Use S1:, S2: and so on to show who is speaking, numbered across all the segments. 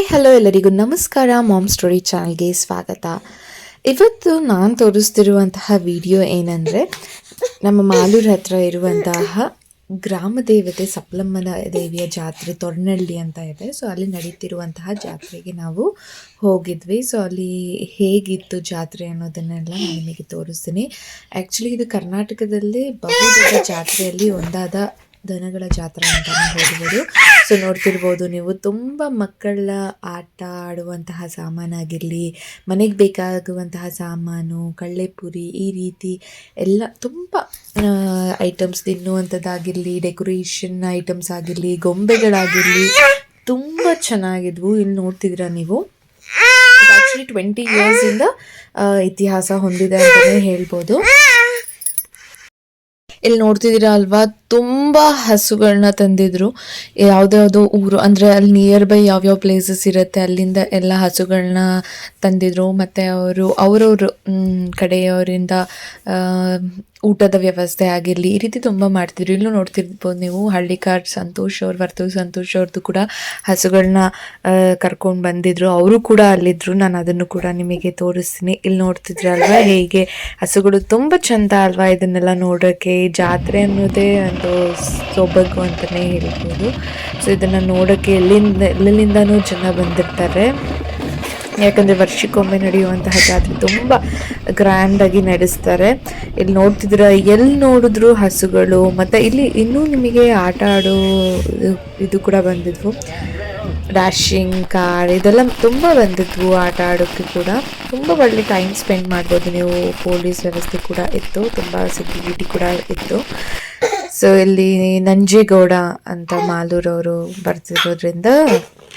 S1: Hi, hello ಎಲ್ಲರಿಗೂ ನಮಸ್ಕಾರ. Ma'am story ಚಾನಲ್ಗೆ ಸ್ವಾಗತ. ಇವತ್ತು ನಾನು ತೋರಿಸ್ತಿರುವಂತಹ ವಿಡಿಯೋ ಏನಂದರೆ, ನಮ್ಮ ಮಾಲೂರ ಹತ್ರ ಇರುವಂತಹ ಗ್ರಾಮ ದೇವತೆ ಸಪ್ಲಮ್ಮನ ದೇವಿಯ ಜಾತ್ರೆ, ತೊರ್ನಳ್ಳಿ ಅಂತ ಇದೆ. ಸೊ ಅಲ್ಲಿ ನಡೀತಿರುವಂತಹ ಜಾತ್ರೆಗೆ ನಾವು ಹೋಗಿದ್ವಿ. ಸೊ ಅಲ್ಲಿ ಹೇಗಿತ್ತು ಜಾತ್ರೆ ಅನ್ನೋದನ್ನೆಲ್ಲ ನಾನು ನಿಮಗೆ ತೋರಿಸ್ತೀನಿ. ಆ್ಯಕ್ಚುಲಿ ಇದು ಕರ್ನಾಟಕದಲ್ಲಿ ಬಹುದೊಡ್ಡ ಜಾತ್ರೆಯಲ್ಲಿ ಒಂದಾದ ದನಗಳ ಜಾತ್ರೆ ಅಂತ ಹೇಳ್ಬೋದು. ಸೊ ನೋಡ್ತಿರ್ಬೋದು. ನೀವು ತುಂಬ ಮಕ್ಕಳ ಆಟ ಆಡುವಂತಹ ಸಾಮಾನಾಗಿರಲಿ, ಮನೆಗೆ ಬೇಕಾಗುವಂತಹ ಸಾಮಾನು ಕಳ್ಳೆಪುರಿ ಈ ರೀತಿ ಎಲ್ಲ ತುಂಬ ಐಟಮ್ಸ್ ತಿನ್ನುವಂಥದ್ದಾಗಿರಲಿ ಡೆಕೋರೇಷನ್ ಐಟಮ್ಸ್ ಆಗಿರಲಿ, ಗೊಂಬೆಗಳಾಗಿರಲಿ ತುಂಬ ಚೆನ್ನಾಗಿದ್ವು. ಇಲ್ಲಿ ನೋಡ್ತಿದ್ದೀರಾ ನೀವು? ಆ್ಯಕ್ಚುಲಿ ಟ್ವೆಂಟಿ ಇಯರ್ಸಿಂದ ಇತಿಹಾಸ ಹೊಂದಿದೆ ಅಂತಲೇ ಹೇಳ್ಬೋದು. ಇಲ್ಲಿ ನೋಡ್ತಿದ್ದೀರಾ ಅಲ್ವಾ? ತುಂಬಾ ಹಸುಗಳನ್ನ ತಂದಿದ್ರು. ಯಾವುದ್ಯಾವುದೋ ಊರು, ಅಂದ್ರೆ ಅಲ್ಲಿ ನಿಯರ್ ಬೈ ಯಾವ್ಯಾವ ಪ್ಲೇಸಸ್ ಇರುತ್ತೆ, ಅಲ್ಲಿಂದ ಎಲ್ಲ ಹಸುಗಳನ್ನ ತಂದಿದ್ರು. ಮತ್ತೆ ಅವರು, ಅವರವ್ರ ಕಡೆಯವರಿಂದ ಊಟದ ವ್ಯವಸ್ಥೆ ಆಗಿರಲಿ, ಈ ರೀತಿ ತುಂಬ ಮಾಡ್ತಿದ್ರು. ಇಲ್ಲೂ ನೋಡ್ತಿರ್ಬೋದು ನೀವು, ಹಳ್ಳಿಕಾರ್ ಸಂತೋಷ್ ಅವ್ರು, ವರ್ತೂರು ಸಂತೋಷ್ ಅವ್ರದ್ದು ಕೂಡ ಹಸುಗಳನ್ನ ಕರ್ಕೊಂಡು ಬಂದಿದ್ರು. ಅವರು ಕೂಡ ಅಲ್ಲಿದ್ರು. ನಾನು ಅದನ್ನು ಕೂಡ ನಿಮಗೆ ತೋರಿಸ್ತೀನಿ. ಇಲ್ಲಿ ನೋಡ್ತಿದ್ರಲ್ವಾ ಹೇಗೆ ಹಸುಗಳು ತುಂಬ ಚಂದ ಅಲ್ವಾ ಇದನ್ನೆಲ್ಲ ನೋಡೋಕ್ಕೆ ಜಾತ್ರೆ ಅನ್ನೋದೇ ಒಂದು ಸೊಬಗು ಅಂತಲೇ ಹೇಳ್ಬೋದು. ಸೊ ಇದನ್ನು ನೋಡೋಕ್ಕೆ ಎಲ್ಲಿಂದ ಎಲ್ಲೆಲ್ಲಿಂದನೂ ಜನ ಬಂದಿರ್ತಾರೆ. ಯಾಕಂದರೆ ವರ್ಷಕ್ಕೊಮ್ಮೆ ನಡೆಯುವಂತಹ ಜಾತ್ರೆ ತುಂಬ ಗ್ರ್ಯಾಂಡಾಗಿ ನಡೆಸ್ತಾರೆ. ಇಲ್ಲಿ ನೋಡ್ತಿದ್ರೆ ಎಲ್ಲಿ ನೋಡಿದ್ರು ಹಸುಗಳು, ಮತ್ತು ಇಲ್ಲಿ ಇನ್ನೂ ನಿಮಗೆ ಆಟ ಆಡೋ ಇದು- ಇದು ಕೂಡ ಬಂದಿದ್ವು. ಡ್ಯಾಶಿಂಗ್ ಕಾರ್ ಇದೆಲ್ಲ ತುಂಬ ಬಂದಿದ್ವು ಆಟ ಆಡೋಕ್ಕೆ ಕೂಡ. ತುಂಬ ಒಳ್ಳೆ ಟೈಮ್ ಸ್ಪೆಂಡ್ ಮಾಡ್ಬೋದು ನೀವು, ಪೊಲೀಸ್ ವ್ಯವಸ್ಥೆ ಕೂಡ ಇತ್ತು. ತುಂಬ ಸೆಕ್ಯೂರಿಟಿ ಕೂಡ ಇತ್ತು. ಸೊ ಇಲ್ಲಿ ನಂಜೇಗೌಡ ಅಂತ ಮಾಲೂರವರು ಬರ್ತಿರೋದ್ರಿಂದ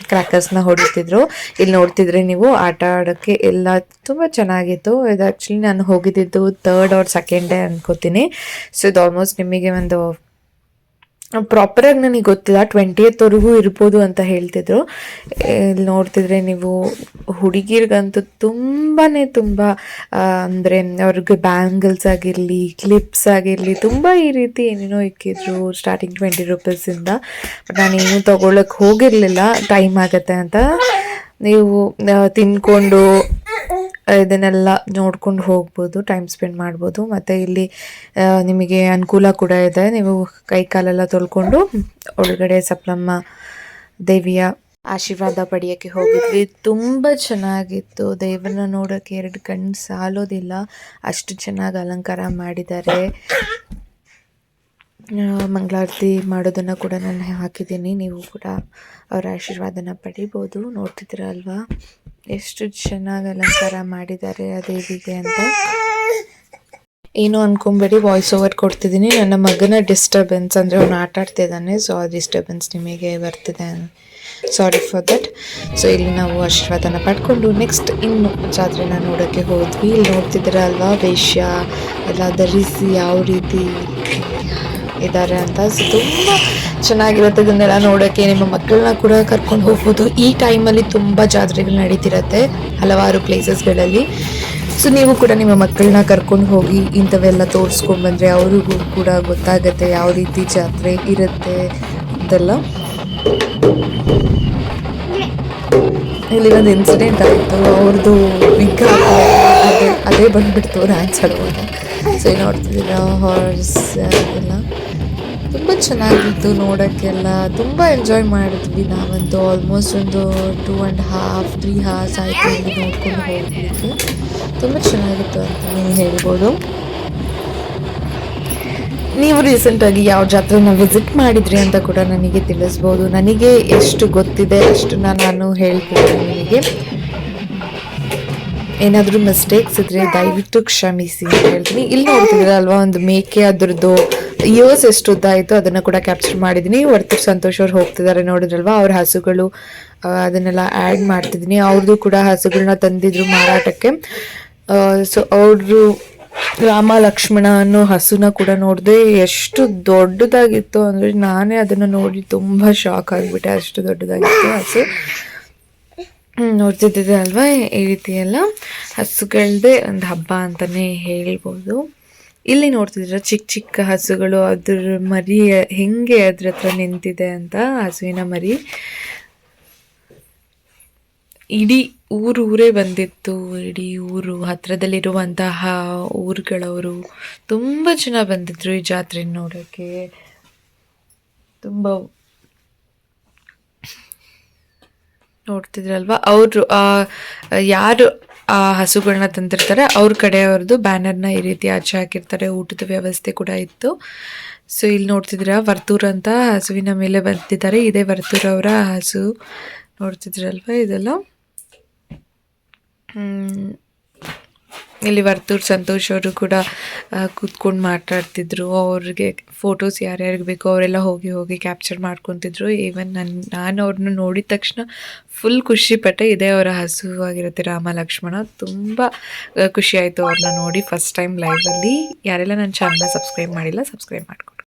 S1: ಕ್ರ್ಯಾಕರ್ಸ್ನ ಹೊಡಿತಿದ್ರು. ಇಲ್ಲಿ ನೋಡ್ತಿದ್ರೆ ನೀವು ಆಟ ಆಡೋಕ್ಕೆ ಎಲ್ಲ ತುಂಬ ಚೆನ್ನಾಗಿತ್ತು. ಇದು ಆ್ಯಕ್ಚುಲಿ ನಾನು ಹೋಗಿದ್ದಿದ್ದು ತರ್ಡ್ ಆರ್ ಸೆಕೆಂಡ್ ಡೇ ಅನ್ಕೋತೀನಿ. ಸೊ ಇದು ಆಲ್ಮೋಸ್ಟ್ ನಿಮಗೆ ಒಂದು ಪ್ರಾಪರಾಗಿ ನನಗೆ ಗೊತ್ತಿಲ್ಲ. ಟ್ವೆಂಟಿಯತ್ವರೆಗೂ ಇರ್ಬೋದು ಅಂತ ಹೇಳ್ತಿದ್ರು. ಇಲ್ಲಿ ನೋಡ್ತಿದ್ರೆ ನೀವು ಹುಡುಗಿರ್ಗಂತೂ ತುಂಬಾ ತುಂಬ ಅಂದರೆ ಅವ್ರಿಗೆ ಬ್ಯಾಂಗಲ್ಸ್ ಆಗಿರಲಿ ಕ್ಲಿಪ್ಸ್ ಆಗಿರಲಿ ತುಂಬ ಈ ರೀತಿ ಏನೇನೋ ಇಕ್ಕಿದ್ರು ಸ್ಟಾರ್ಟಿಂಗ್ ಟ್ವೆಂಟಿ ರುಪೀಸಿಂದ ಬಟ್ ನಾನೇನು ತೊಗೊಳಕ್ಕೆ ಹೋಗಿರಲಿಲ್ಲ. ಟೈಮ್ ಆಗತ್ತೆ ಅಂತ. ನೀವು ತಿನ್ಕೊಂಡು ಇದನ್ನೆಲ್ಲ ನೋಡ್ಕೊಂಡು ಹೋಗ್ಬೋದು ಟೈಮ್ ಸ್ಪೆಂಡ್ ಮಾಡ್ಬೋದು. ಮತ್ತು ಇಲ್ಲಿ ನಿಮಗೆ ಅನುಕೂಲ ಕೂಡ ಇದೆ. ನೀವು ಕೈ ಕಾಲೆಲ್ಲ ತೊಳ್ಕೊಂಡು ಒಳಗಡೆ ಸಪ್ಲಮ್ಮ ದೇವಿಯ ಆಶೀರ್ವಾದ ಪಡೆಯೋಕ್ಕೆ ಹೋಗಿದ್ವಿ. ತುಂಬ ಚೆನ್ನಾಗಿತ್ತು. ದೇವರನ್ನ ನೋಡೋಕ್ಕೆ ಎರಡು ಕಣ್ಣು ಸಾಲೋದಿಲ್ಲ. ಅಷ್ಟು ಚೆನ್ನಾಗಿ ಅಲಂಕಾರ ಮಾಡಿದ್ದಾರೆ. ಮಂಗಳಾರತಿ ಮಾಡೋದನ್ನು ಕೂಡ ನಾನು ಹಾಕಿದ್ದೀನಿ. ನೀವು ಕೂಡ ಅವರ ಆಶೀರ್ವಾದನ ಪಡಿಬೋದು. ನೋಡ್ತಿದ್ದೀರ ಅಲ್ವಾ? ಎಷ್ಟು ಚೆನ್ನಾಗಿ ಅಲಂಕಾರ ಮಾಡಿದ್ದಾರೆ ಆ ದೇವಿಗೆ ಅಂತ. ಏನು ಅನ್ಕೊಂಬೇಡಿ ವಾಯ್ಸ್ ಓವರ್ ಕೊಡ್ತಿದ್ದೀನಿ. ನನ್ನ ಮಗನ ಡಿಸ್ಟರ್ಬೆನ್ಸ್ ಅಂದರೆ ಅವನು ಆಟ ಆಡ್ತಿದ್ದಾನೆ ಸೊ ಆ ಡಿಸ್ಟರ್ಬೆನ್ಸ್ ನಿಮಗೆ ಬರ್ತಿದೆ ಸಾರಿ ಫಾರ್ ದಟ್ ಸೊ ಇಲ್ಲಿ ನಾವು ಆಶೀರ್ವಾದನ ಪಡ್ಕೊಂಡು ನೆಕ್ಸ್ಟ್ ಇನ್ನು ಜಾತ್ರೆನ ನೋಡೋಕ್ಕೆ ಹೋದ್ವಿ. ಇಲ್ಲಿ ನೋಡ್ತಿದ್ದೀರ ಅಲ್ವಾ ವೇಷ್ಯ ಎಲ್ಲ ಧರಿಸಿ ಯಾವ ರೀತಿ? ಇದ್ದಾರೆ ಅಂತ ಸೊ ತುಂಬ ಚೆನ್ನಾಗಿರುತ್ತೆ ಇದನ್ನೆಲ್ಲ ನೋಡೋಕ್ಕೆ ನಿಮ್ಮ ಮಕ್ಕಳನ್ನ ಕೂಡ ಕರ್ಕೊಂಡು ಹೋಗ್ಬೋದು. ಈ ಟೈಮಲ್ಲಿ ತುಂಬ ಜಾತ್ರೆಗಳು ನಡೀತಿರತ್ತೆ ಹಲವಾರು ಪ್ಲೇಸಸ್ಗಳಲ್ಲಿ ಸೊ ನೀವು ಕೂಡ ನಿಮ್ಮ ಮಕ್ಕಳನ್ನ ಕರ್ಕೊಂಡು ಹೋಗಿ ಇಂಥವೆಲ್ಲ ತೋರಿಸ್ಕೊಂಡು ಅವರಿಗೂ ಕೂಡ ಗೊತ್ತಾಗುತ್ತೆ ಯಾವ ರೀತಿ ಜಾತ್ರೆ ಇರುತ್ತೆ ಅಂತೆಲ್ಲ. ಇಲ್ಲಿ ಒಂದು ಇನ್ಸಿಡೆಂಟ್ ಆಯಿತು. ಅವ್ರದ್ದು ವಿಗ್ರಹ ಅದೇ ಅದೇ ಬಂದ್ಬಿಡ್ತು ಸೊ ಇಲ್ಲಿ ನೋಡ್ತಿದ್ದೀರ ಹಾರ್ಸ್ ಎಲ್ಲ. ತುಂಬ ಚೆನ್ನಾಗಿತ್ತು ನೋಡೋಕ್ಕೆಲ್ಲ. ತುಂಬ ಎಂಜಾಯ್ ಮಾಡಿದ್ವಿ ನಾವಂತೂ. ಆಲ್ಮೋಸ್ಟ್ ಒಂದು two and half three hours ಆಯಿತು ಇಲ್ಲಿ ನೋಡ್ಕೊಂಡು ಹೋಗ್ಲಿಕ್ಕೆ ತುಂಬ ಚೆನ್ನಾಗಿತ್ತು ಅಂತಲೇ ಹೇಳ್ಬೋದು. ನೀವು ರೀಸೆಂಟಾಗಿ ಯಾವ ಜಾತ್ರೆನ ವಿಸಿಟ್ ಮಾಡಿದ್ರಿ ಅಂತ ಕೂಡ ನನಗೆ ತಿಳಿಸ್ಬೋದು. ನನಗೆ ಎಷ್ಟು ಗೊತ್ತಿದೆ ಅಷ್ಟು ನಾನು ಹೇಳ್ತೀನಿ ನಿಮಗೆ. ಏನಾದರೂ ಮಿಸ್ಟೇಕ್ಸ್ ಇದ್ರೆ ದಯವಿಟ್ಟು ಕ್ಷಮಿಸಿ ಅಂತ ಹೇಳ್ತೀನಿ. ಇಲ್ಲಿ ನೋಡ್ತಿದ್ರಲ್ವಾ ಒಂದು ಮೇಕೆ ಅದ್ರದ್ದು ಇಯರ್ಸ್ ಎಷ್ಟು ಉದ್ದ ಆಯಿತು ಅದನ್ನು ಕೂಡ ಕ್ಯಾಪ್ಚರ್ ಮಾಡಿದ್ದೀನಿ. ವರ್ತೂರ್ ಸಂತೋಷ್ ಅವ್ರು ಹೋಗ್ತಿದ್ದಾರೆ ನೋಡಿದ್ರಲ್ವಾ, ಅವ್ರ ಹಸುಗಳು ಅದನ್ನೆಲ್ಲ ಆ್ಯಡ್ ಮಾಡ್ತಿದ್ದೀನಿ. ಅವ್ರದ್ದು ಕೂಡ ಹಸುಗಳನ್ನ ತಂದಿದ್ರು ಮಾರಾಟಕ್ಕೆ. ಸೊ ಅವರು ರಾಮ ಲಕ್ಷ್ಮಣ ಅನ್ನೋ ಹಸುನ ಕೂಡ ನೋಡಿದೆ ಎಷ್ಟು ದೊಡ್ಡದಾಗಿತ್ತು ಅಂದರೆ ನಾನೇ ಅದನ್ನು ನೋಡಿ ತುಂಬ ಶಾಕ್ ಆಗಿಬಿಟ್ಟೆ. ಅಷ್ಟು ದೊಡ್ಡದಾಗಿತ್ತು ಹಸು. ನೋಡ್ತಿದ್ದಿದೆ ಅಲ್ವಾ? ಈ ರೀತಿ ಎಲ್ಲ ಹಸುಗಳದೇ ಒಂದು ಹಬ್ಬ ಅಂತಲೇ ಹೇಳ್ಬೋದು. ಇಲ್ಲಿ ನೋಡ್ತಿದ್ರೆ ಚಿಕ್ಕ ಚಿಕ್ಕ ಹಸುಗಳು, ಅದ್ರ ಮರಿ ಹೆಂಗೆ ಅದ್ರ ಹತ್ರ ನಿಂತಿದೆ ಅಂತ ಹಸುವಿನ ಮರಿ. ಇಡೀ ಊರು ಊರೇ ಬಂದಿತ್ತು. ಇಡೀ ಊರು ಹತ್ತಿರದಲ್ಲಿರುವಂತಹ ಊರುಗಳವರು ತುಂಬ ಜನ ಬಂದಿದ್ರು ಈ ಜಾತ್ರೆ ನೋಡೋಕ್ಕೆ ತುಂಬ ನೋಡ್ತಿದ್ರಲ್ವಾ? ಅವರು ಯಾರು ಆ ಹಸುಗಳನ್ನ ತಂದಿರ್ತಾರೆ, ಅವ್ರ ಕಡೆಯವ್ರದ್ದು ಬ್ಯಾನರ್ನ ಈ ರೀತಿ ಆಚೆ ಹಾಕಿರ್ತಾರೆ. ಊಟದ ವ್ಯವಸ್ಥೆ ಕೂಡ ಇತ್ತು. ಸೊ, ಇಲ್ಲಿ ನೋಡ್ತಿದ್ರ ವರ್ತೂರ್ ಅಂತ ಹಸುವಿನ ಮೇಲೆ ಬಂದಿದ್ದಾರೆ. ಇದೇ ವರ್ತೂರ್ ಅವರ ಹಸು. ನೋಡ್ತಿದ್ರಲ್ವಾ ಇದೆಲ್ಲ. ಇಲ್ಲಿ ವರ್ತೂರ್ ಸಂತೋಷ್ ಅವರು ಕೂಡ ಕೂತ್ಕೊಂಡು ಮಾತಾಡ್ತಿದ್ರು. ಅವ್ರಿಗೆ ಫೋಟೋಸ್ ಯಾರ್ಯಾರಿಗೆ ಬೇಕೋ ಅವರೆಲ್ಲ ಹೋಗಿ ಹೋಗಿ ಕ್ಯಾಪ್ಚರ್ ಮಾಡ್ಕೊತಿದ್ರು. ಈವನ್ ನನ್ನ ನಾನು ಅವ್ರನ್ನ ನೋಡಿದ ತಕ್ಷಣ ಫುಲ್ ಖುಷಿ ಪಟ್ಟೆ ಇದೇ ಅವರ ಹಸು ಆಗಿರುತ್ತೆ ರಾಮ ಲಕ್ಷ್ಮಣ ತುಂಬ ಖುಷಿ ಆಯಿತು ಅವ್ರನ್ನ ನೋಡಿ ಫಸ್ಟ್ ಟೈಮ್ ಲೈವಲ್ಲಿ ಯಾರೆಲ್ಲ ನನ್ನ ಚಾನಲ್ನ ಸಬ್ಸ್ಕ್ರೈಬ್ ಮಾಡಿಲ್ಲ ಸಬ್ಸ್ಕ್ರೈಬ್ ಮಾಡ್ಕೊಂಡು.